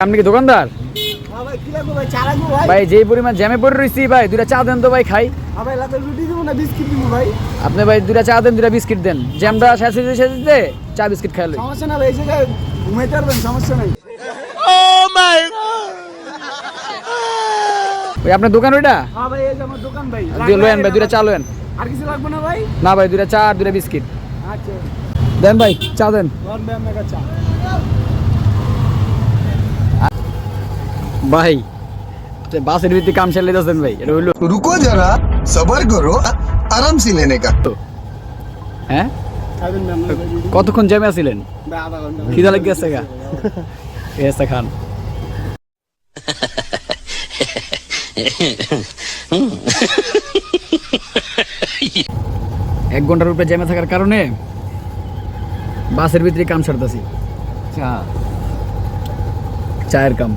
আপনি কি দোকানদার? হ্যাঁ ভাই যেই পরিমাণ জ্যামে পড়ে রয়েছি ভাই দুটা চা দেন তো ভাই খাই। হ্যাঁ আপনি ভাই দুটা চা দেন দুটা বিস্কিট দেন। জ্যামটা শেষ হয়েছে শেষ হয়েছে চা বিস্কিট খাইলো সমস্যা না ভাই ঘুমাইতে পারবেন সমস্যা নাই। ভাই আপনার দোকান ওইটা? হ্যাঁ ভাই এই যে আমার দোকান ভাই। লোয়েন ভাই দুটা চা লোয়েন আর কিছু লাগবে না ভাই? না ভাই দুটা চা আর দুটা বিস্কিট। আচ্ছা। দেন ভাই চা দেন। ভাই চা। ভাই বাসের ভিত্তি কাম চালিয়ে দিয়েছেন ভাই এটা হইল রুকো যারা সবার করো আরামসে লেনে কা হ্যাঁ? কতক্ষণ জ্যামে আছিলেন? কি লাগে গেছে গা এসে খান। এক ঘণ্টার উপরে জ্যামে থাকার কারণে বাসের ভিতরে কাম সারতেছি। চা। চায়ের কাম।